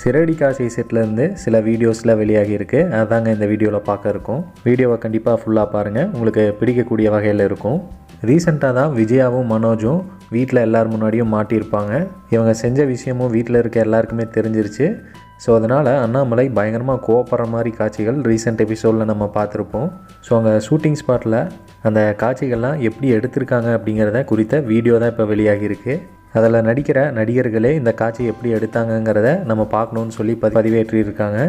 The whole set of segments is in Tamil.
சிறடி காசி செட்லேருந்து சில வீடியோஸில் வெளியாகி இருக்குது அதாங்க இந்த வீடியோவில் பார்க்க இருக்கும் வீடியோவை கண்டிப்பாக ஃபுல்லாக பாருங்கள் உங்களுக்கு பிடிக்கக்கூடிய வகையில் இருக்கும். ரீசெண்டாக தான் விஜயாவும் மனோஜும் வீட்டில் எல்லார் முன்னாடியும் மாட்டியிருப்பாங்க. இவங்க செஞ்ச விஷயமும் வீட்டில் இருக்க எல்லாருக்குமே தெரிஞ்சிருச்சு. ஸோ அதனால் அண்ணாமலை பயங்கரமாக கோவப்படுற மாதிரி காட்சிகள் ரீசெண்ட் எபிசோடில் நம்ம பார்த்துருப்போம். ஸோ அங்கே ஷூட்டிங் ஸ்பாட்டில் அந்த காட்சிகள்லாம் எப்படி எடுத்திருக்காங்க அப்படிங்கிறத குறித்த வீடியோ தான் இப்போ வெளியாகியிருக்கு. அதில் நடிக்கிற நடிகர்களே இந்த காட்சி எப்படி எடுத்தாங்கங்கிறத நம்ம பார்க்கணுன்னு சொல்லி பதிவேற்றியிருக்காங்க.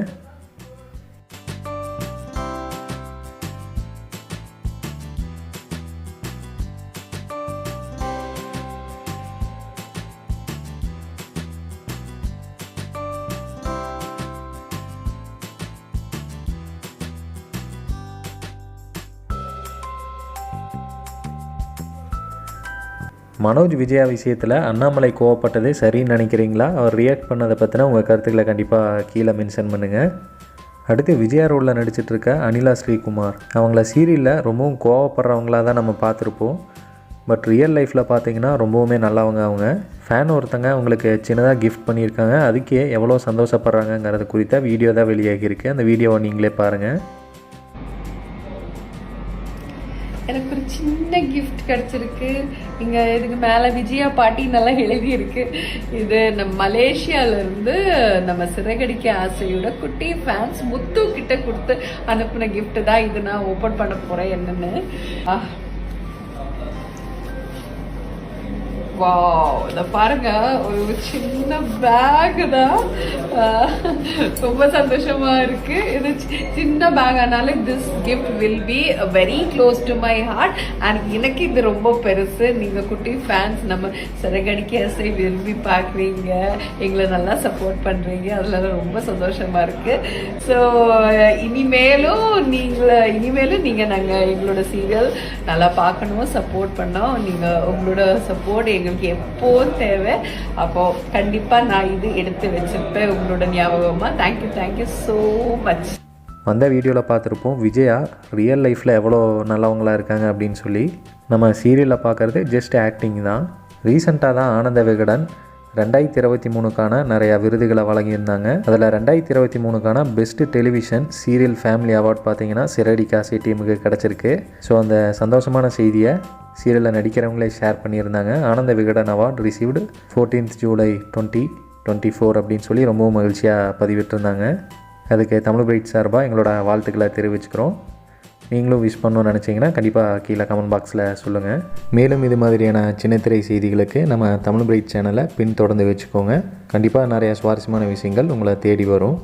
மனோஜ் விஜயா விஷயத்தில் அண்ணாமலை கோவப்பட்டது சரின்னு நினைக்கிறீங்களா? அவர் ரியாக்ட் பண்ணதை பற்றின உங்கள் கருத்துக்களை கண்டிப்பாக கீழே மென்ஷன் பண்ணுங்கள் அடுத்து விஜயா ரோலில் நடிச்சிட்ருக்க அனிலா ஸ்ரீகுமார். அவங்கள சீரியலில் ரொம்பவும் கோவப்படுறவங்களா தான் நம்ம பார்த்துருப்போம். பட் ரியல் லைஃப்பில் பார்த்தீங்கன்னா ரொம்பவுமே நல்லவங்க அவங்க. ஃபேன் ஒருத்தங்க அவங்களுக்கு சின்னதாக கிஃப்ட் பண்ணியிருக்காங்க. அதுக்கே எவ்வளோ சந்தோஷப்படுறாங்கங்கிறது குறித்த வீடியோ தான் வெளியாகியிருக்கு. அந்த வீடியோவை நீங்களே பாருங்கள் எனக்கு ஒரு சின்ன கிஃப்ட் கிடச்சிருக்கு. இங்கே இதுக்கு மேலே விஜயா பாட்டி நல்லா எழுதிருக்கு இது நம்ம மலேசியாவிலேருந்து நம்ம சிறகடிக்க ஆசையோட குட்டி ஃபேன்ஸ் முத்து கிட்ட கொடுத்து அனுப்புன கிஃப்ட்டு தான் இது. நான் ஓப்பன் பண்ண போகிறேன் என்னென்னு. வாவ் இத பாருங்க ஒரு சின்ன பேக் தான். ரொம்ப சந்தோஷமா இருக்கு. இது சி- சின்ன பேக் ஆனாலும் this gift will be very close to my heart and எனக்கு இது ரொம்ப பெருசு. நீங்க குட்டி ஃபேன்ஸ் நம்ம சிறகடிக்க அசை விரும்பி பார்க்குறீங்க. எங்களை நல்லா சப்போர்ட் பண்றீங்க. அதுல ரொம்ப சந்தோஷமா இருக்கு. ஸோ இனிமேலும் நீங்களை இனிமேலும் நீங்க நாங்க எங்களோட சீரியல் நல்லா பார்க்கணும் சப்போர்ட் பண்ணோம். நீங்க உங்களோட சப்போர்ட் எங்களுக்கு எப்போவும் தேவை அப்போ கண்டிப்பா நான் இது எடுத்து வச்சிருப்பேன். உங்களோட ஞாபகமா. தேங்க்யூ தேங்க்யூ ஸோ மச் வந்த வீடியோவில் பார்த்துருப்போம் விஜயா ரியல் லைஃப்பில் எவ்வளோ நல்லவங்களா இருக்காங்க அப்படின்னு சொல்லி. நம்ம சீரியலில் பார்க்குறது ஜஸ்ட் ஆக்டிங் தான். ரீசெண்டாக தான் ஆனந்த விகடன் ரெண்டாயிரத்தி இருபத்தி மூணுக்கான நிறையா விருதுகளை வழங்கியிருந்தாங்க. அதில் ரெண்டாயிரத்தி இருபத்தி மூணுக்கான best television serial family award பார்த்தீங்கன்னா சிரடி காசி டீமுக்கு கிடச்சிருக்கு. ஸோ அந்த சந்தோஷமான செய்தியை சீரியலில் நடிக்கிறவங்களே ஷேர் பண்ணியிருந்தாங்க. Ananda Vikatan award received fourteenth July twenty twenty four அப்படின்னு சொல்லி ரொம்பவும் மகிழ்ச்சியாக பதிவிட்டிருந்தாங்க. அதுக்கு தமிழ் பிரைட் சார்பாக எங்களோட வாழ்த்துக்களை தெரிவிச்சுக்கிறோம். நீங்களும் விஷ் பண்ணணும்னு நினச்சிங்கன்னா கண்டிப்பாக கீழே கமெண்ட் பாக்ஸில் சொல்லுங்கள் மேலும் இது மாதிரியான சின்னத்திரை செய்திகளுக்கு நம்ம தமிழ் பிரைட் சேனலை பின் தொடர்ந்து வச்சுக்கோங்க. கண்டிப்பாக நிறையா சுவாரஸ்யமான விஷயங்கள் உங்களை தேடி வரும்.